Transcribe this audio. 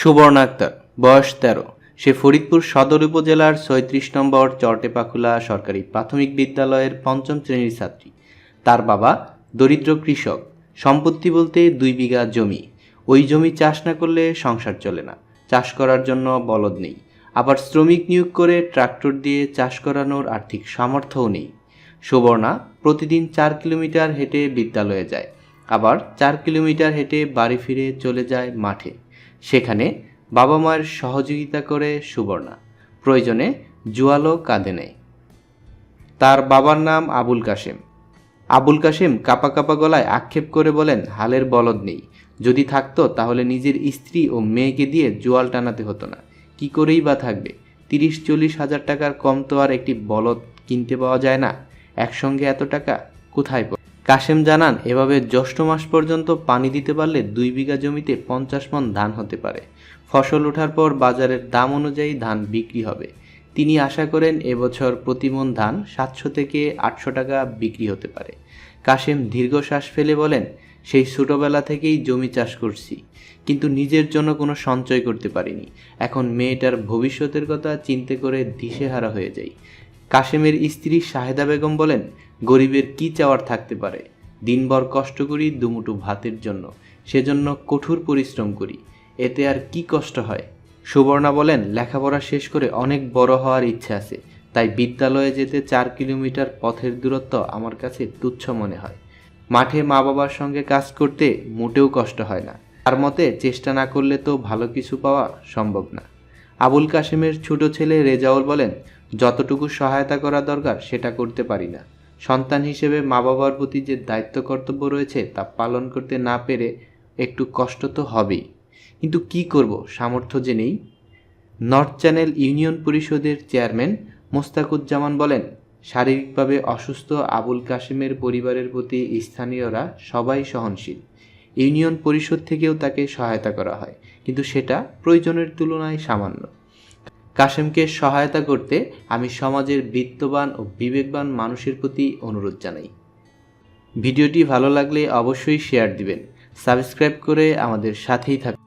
সুবর্ণ আক্তার, বয়স তেরো। সে ফরিদপুর সদর উপজেলার ছয়ত্রিশ নম্বর চরটেপাখুলা সরকারি প্রাথমিক বিদ্যালয়ের পঞ্চম শ্রেণির ছাত্রী। তার বাবা দরিদ্র কৃষক। সম্পত্তি বলতে দুই বিঘা জমি। ওই জমি চাষ না করলে সংসার চলে না। চাষ করার জন্য বলদ নেই। আবার শ্রমিক নিয়োগ করে ট্রাক্টর দিয়ে চাষ করানোর আর্থিক সামর্থ্যও নেই। সুবর্ণা প্রতিদিন চার কিলোমিটার হেঁটে বিদ্যালয়ে যায়। আবার চার কিলোমিটার হেঁটে বাড়ি ফিরে চলে যায় মাঠে। সেখানে বাবা মায়ের সহযোগিতা করে সুবর্ণা। প্রয়োজনে জুয়ালো কাঁধে নেয়। তার বাবার নাম আবুল কাশেম। আবুল কাশেম কাপা কাপা গলায় আক্ষেপ করে বলেন, হালের বলদ নেই। যদি থাকতো তাহলে নিজের স্ত্রী ও মেয়েকে দিয়ে জোয়াল টানাতে হতো না। কি করেই বা থাকবে? তিরিশ চল্লিশ হাজার টাকার কম তো আর একটি বলদ কিনতে পাওয়া যায় না। একসঙ্গে এত টাকা কোথায়? কাশেম জানান, এভাবে জ্যৈষ্ঠ মাস পর্যন্ত পানি দিতে পারলে দুই বিঘা জমিতে পঞ্চাশ মন ধান হতে পারে। ফসল ওঠার পর বাজারের দাম অনুযায়ী ধান বিক্রি হবে। তিনি আশা করেন এবছর প্রতি মন ধান সাতশো থেকে আটশো টাকা বিক্রি হতে পারে। কাশেম দীর্ঘশ্বাস ফেলে বলেন, সেই ছোটোবেলা থেকেই জমি চাষ করছি, কিন্তু নিজের জন্য কোনো সঞ্চয় করতে পারিনি। এখন মেয়েটার ভবিষ্যতের কথা চিন্তা করে দিশেহারা হয়ে যাই। কাশেমের স্ত্রী শাহেদা বেগম বলেন, গরিবের কি চাওয়ার থাকতে পারে? দিনভর কষ্ট করি দুমুটু ভাতের জন্য। সেজন্য কঠোর পরিশ্রম করি। এতে আর কি কষ্ট হয়? সুবর্ণা বলেন, লেখাপড়া শেষ করে অনেক বড় হওয়ার ইচ্ছে আছে। তাই বিদ্যালয়ে যেতে চার কিলোমিটার পথের দূরত্ব আমার কাছে তুচ্ছ মনে হয়। মাঠে মা বাবার সঙ্গে কাজ করতে মোটেও কষ্ট হয় না। তার মতে, চেষ্টা না করলে তো ভালো কিছু পাওয়া সম্ভব না। আবুল কাশেমের ছোট ছেলে রেজাউল বলেন, যতটুকু সহায়তা করা দরকার, সেটা করতে পারি না। সন্তান হিসেবে মা বাবার প্রতি যে দায়িত্ব কর্তব্য রয়েছে, তা পালন করতে না পেরে একটু কষ্ট তো হবেই। কিন্তু কি করব, সামর্থ্য যে নেই? নর্থ চ্যানেল ইউনিয়ন পরিষদের চেয়ারম্যান মোস্তাকুজ্জামান বলেন, শারীরিকভাবে অসুস্থ আবুল কাশেমের পরিবারের প্রতি স্থানীয়রা সবাই সহনশীল। ইউনিয়ন পরিষদ থেকেও তাকে সহায়তা করা হয়, কিন্তু সেটা প্রয়োজনের তুলনায় সামান্য। কাশেমকে সহায়তা করতে আমি সমাজের বিত্তবান ও বিবেকবান মানুষের প্রতি অনুরোধ জানাই। ভিডিওটি ভালো লাগলে অবশ্যই শেয়ার দিবেন। সাবস্ক্রাইব করে আমাদের সাথেই থাকুন।